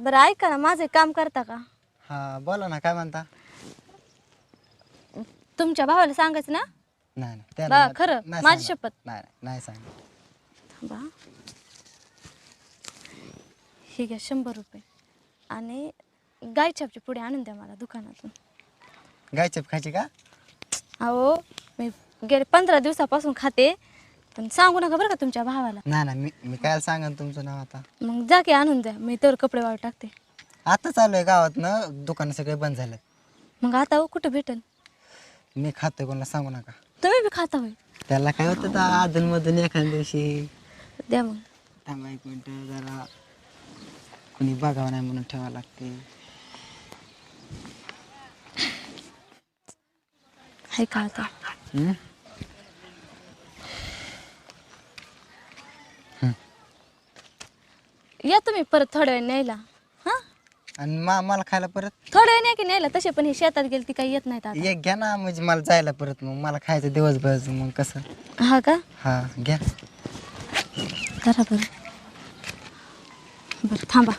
बरं ऐका ना माझं एक काम करता का? हा बोला ना काय म्हणता? तुमच्या भावाला सांगायचं ना? नाही नाही त्याला बा, नाही- खरं? नाही माझी सांगणार. शपथ. नाही नाही, नाही सांग हे घ्या शंभर रुपये. आणि गायछापची पुढे आणून द्या मला दुकानातून. गायचप खायची का? अहो मी गेले पंधरा दिवसापासून खाते. पण सांगू नका बरं का तुमच्या भावाला. नाही ना मी मी काय सांगन तुमचं नाव आता? मग जा की आणून द्या मी तर कपडे वाळू टाकते. आता चालू आहे गावात ना दुकान सगळे बंद झालेत. मग आता अहो कुठं भेटेल मी खातोय कोणाला सांगू नका. तुम्ही बी खाता होय. त्याला काय होतं अधून मधून एखाद्या दिवशी. द्या मग. थांबा एक मिनटं जरा कुणी बघावं नाही म्हणून ठेवावं लागते. हाय का आता? या तुम्ही परत थोड्या वेळ न्यायला? हां? आणि मा मला खायला परत? थोड्या वेळ न्या की न्यायला? तसे पण हे शेतात गेले ती काही येत नाहीत आता. एक घ्या ना म्हणजे मला जायला परत मग. मला खायचं दिवसभर मग कसं? हा का? हा घ्या. करा बरं. बरं थांबा.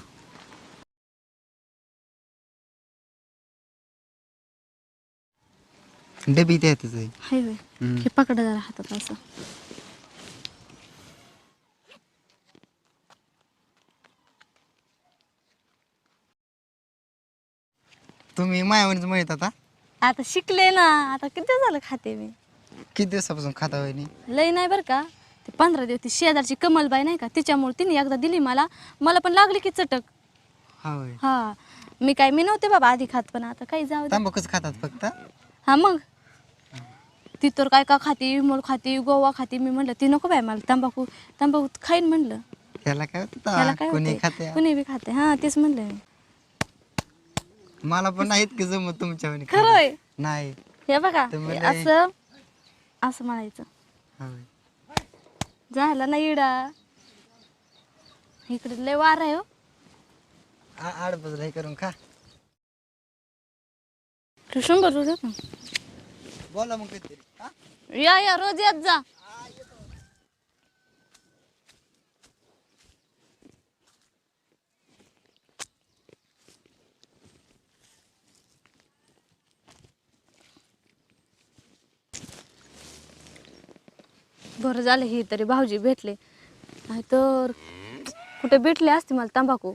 डबी द्या हाय होय. हे पकडा जरा हातात असं. तुम्ही मायावरच माहीत आता? आता शिकले ना आता किती झालं खाते मी? किती दिवसापासून खाता वहिनी लई नाही बरं का. ते पंधरा दिवस ती शेजारची कमलबाई नाही का तिच्यामुळे तिने एकदा दिली मला. मला पण लागली की चटक. हा होय हा. मी काय मी नव्हते बाबा आधी खात पण आता काही जाऊ दे. तांबाखूच खातात फक्त? हा मग? ती तर काय का खाती विमोल खाती गोवा खाती मी म्हणलं ती नको बाय मला तंबाखू तंबाखू खाईन म्हणलं. त्याला काय त्याला कोणी होतंय? खाते कोणी बी खाते. हा तेच म्हणलं मी. मला पण नाहीत की जमत तुमच्या वाणी खरं खायला. होय नाही हे बघा ते हे असं असं म्हणायचं हा होय. झाला ना इडा इकडे लय वार आहे हो आ- हे करून खा रुपये देतो. बोला मग काहीतरी हा? या या रोज येत जा बरं झालं हे तरी भाऊजी भेटले. नाहीतर कुठे भेटले असते मला तंबाखू?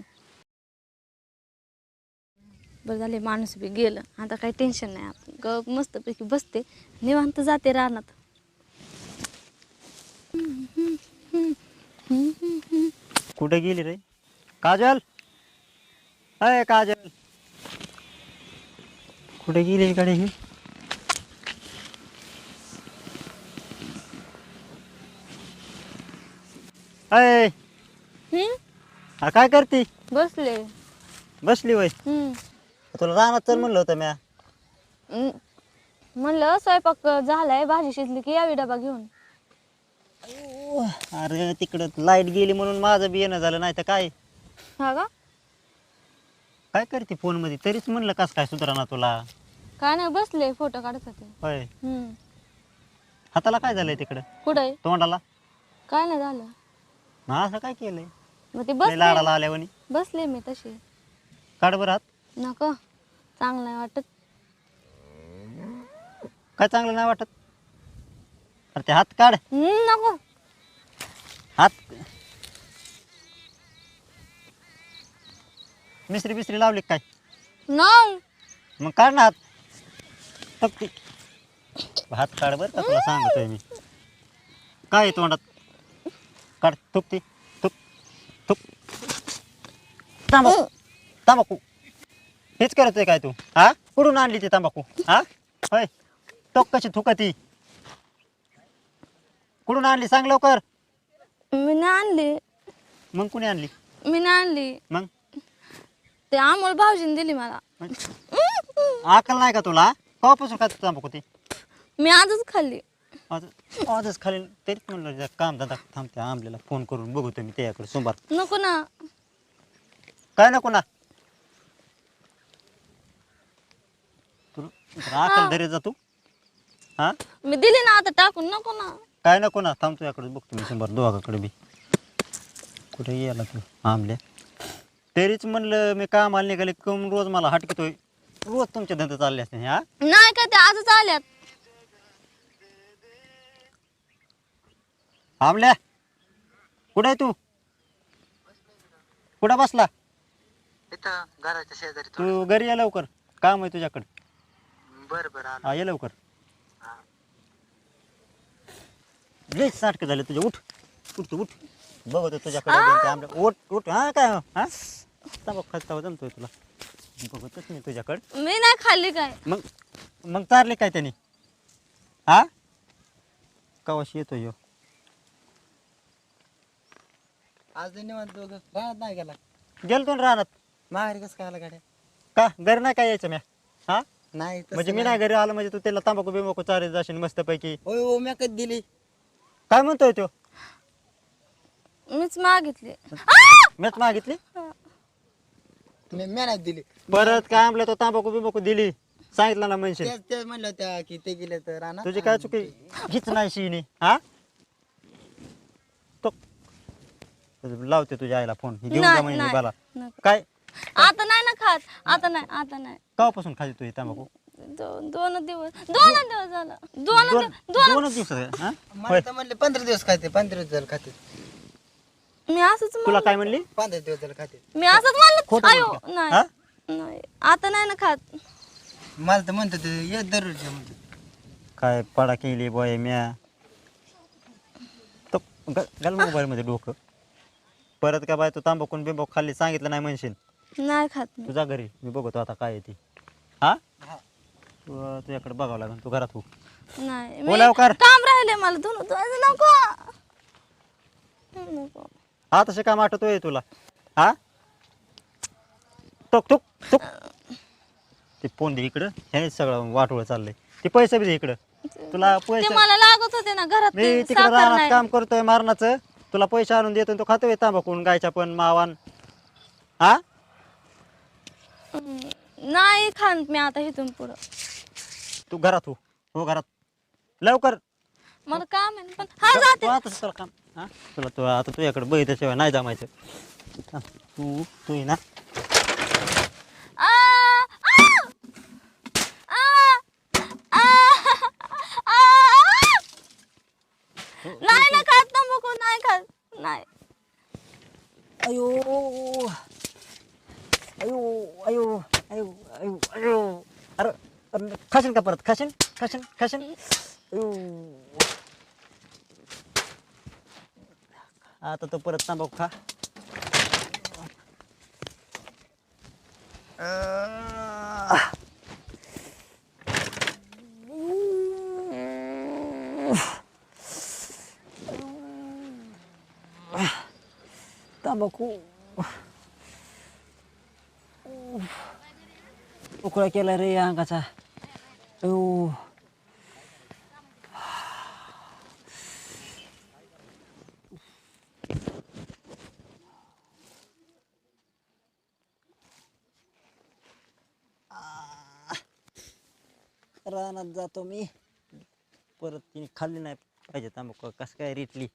बरं झाले माणूस बी गेलं. आता काही टेन्शन नाही आपण ग मस्तपैकी बसते. निवांत जाते रानात. कुठे गेली रे? काजल? अय काजल. कुठे गेली इकडे ही? अय. हम्म? अरे काय करते? बसले. बसली वय. हम्म. तुला रानात चल म्हणलं होतं म्या. हम्म. म्हणलं स्वयंपाक झालाय भाजी शिजली की यावी डबा घेऊन. अरे तिकडं लाइट गेली म्हणून माझं बी येणं झालं नाही तर काय? हा का? काय करते फोनमध्ये तरीच म्हणलं कस काय सुधारणा तुला? काय नाही बसले फोटो काढत होते. होय. हम्म. हाताला काय झालंय तिकडं? कुठे तोंडाला? काय नाही झालं. ना असं काय केलंय? मग ते लय बसले लाडाला आल्यावानी. बसले मी तशी काढ बरं हात. नको. चांगलं नाही वाटत. काय चांगलं नाही वाटत? अरे ते हात काढ. हम्म, नको. हात. मिस्त्री बिस्त्री लावली का काय? नाही. मग काढ ना हात. टपकी. हात काढ बरं का तुला सांगतोय मी. काय आहे तोंडात? काढ थुक ती थुक थुक तांबाखू तांबाखू हेच करतोय काय तू हा कुठून आणली ती तांबाखू हा होय टोक कशी थुकती कुठून आणली सांग लवकर मी नाही आणली मग कुणी आणली मी नाही आणली मग ते अमोल भाऊजीने दिली मला अकल नाही का तुला कवापासून खात तांबाखू ती मी आजच खाल्ली आज आजच खाली तरीच म्हणलं जरा काम धंदा थांबते आंबलेला फोन करून बघतो मी त्याच्याकडे सोमवार. नको ना. काय नको ना? अकल धरे जा तू. हा? मी दिली ना आता टाकून नको ना. काय नको ना? थांबतो याकडे बघतो मी शंभर दोघाकडे बी. कुठे गेला तू आंबल्या? तरीच म्हणलं मी कामाला निघाले कम रोज मला हटकतोय. रोज तुमचे धंदे चालले असते हा? नाही काय ते आजच आल्यात. आमल्या. कुठे आहे तू? कुठं बसला? इथं घराच्या शेजारी तू घरी ये लवकर. काम आहे तुझ्याकडे. बर बर हा ये लवकर. लय साटक झाले तुझे. उठ. उठ तू उठ. बघतो तुझ्याकडे ते. उठ उठ. हा काय हो? हा? तबाख खात जमतोय तुला. बघतच नाही तुझ्याकडे. मी नाही खाल्ली काय? मग मग चारले काय त्याने? हा? कवाशी येतो यो? आज निवांत दोघं. राहत नाही गेला. गेलतो ना रानात. माघारी कसं काय आला गाड्या? का? घरी नाही काय यायचं म्या? हा? नाही तसं म्हणजे मी नाही. घरी आलो म्हणजे तू त्याला तांबाखू बिंबाखू चारे जाशील मस्तपैकी. होय हो मी कधी दिली. काय म्हणतोय तो? मीच मागितली. मीच मागितली? मी मी नाही दिली. परत काय आणलं तो तांबाखू बिंबाखू दिली? सांगितलं ना म्हणशील. तेच तेच म्हणलं होत्या की ते गेले तर राहणार तुझी काय चुकी? घीच नाही शिनी हा तो लावते तुझ्या आईला फोन घेऊन जा नाही, म्हणजे नाही, मला नको. काय? आता नाही ना खात. आता नाही आता नाही. कवापासून खाली तुझी तांबाखू? दोन दोन दिवस. दोन दिवस झालं. दोन दोन दिवस- दोन दोनच दिवस हा? मला तर म्हणले पंधरा दिवस खाते पंधरा दिवस झालं खाते. मी असंच तुला. काय म्हणली? पंधरा दिवस झालं खाते. मी असंच म्हणलं. खोटं अयो बोलते. नाही. हा? नाही. आता नाही ना खात. मला तर म्हणतो ते ये दररोज ये म्हणतो काय पडा केली बॉय म्या. तो घाल मोबाईल मध्ये डोकं. परत काय बाय तू तांबाखून बिंबाखू खाल्ली सांगितलं नाही म्हणशील? नाही खात मी. तुझा घरी मी बघतो आता काय आहे ती. हा? हा. तू तुझ्याकडे बघावं लागेल तू घरात हो. नाही मी लवकर. काम राहिले मला धुवायचं नको. नको. हा तसे काम आठवतोय तुला. हा? टोक टोक टोक. ते फोन दे इकडं हे सगळं वाटोळ चाललंय. ते पैसे बी दे इकडं. तुला ते पैसे मला लागत होते ना घरात मी ते तिकडे साखर राहणार नाही. काम करतोय मारणाचं. तुला पैसे आणून देतो आणि तो खातोय तांबाखून गायच्या पण मावान. हा? हम्म. नाही खात मी आता इथून पुढं. तू घरात हो. हो घरात. लवकर. मला काम आहे पण हा जाते. तू आता तुला काम हा? तुला तू आता तुझ्याकडे बघितल्याशिवाय नाही जमायचं. हा, तू तू ये ना आ, आ, आ, आ, आ. नाही ना खात तंबाखू नाही खात. नाही. अयो. अयो अयो अयो अयो अयो. अरे अरे खाशील का परत? खाशील खाशील खाशील अयो. आता तो परत तांबाखू खा. आह. तांबाखू उकळा केला रे या अंगाचा अयो रानात जातो मी परत तिने खाल्ली नाही पाहिजे तांबाखू कसं काय रेटली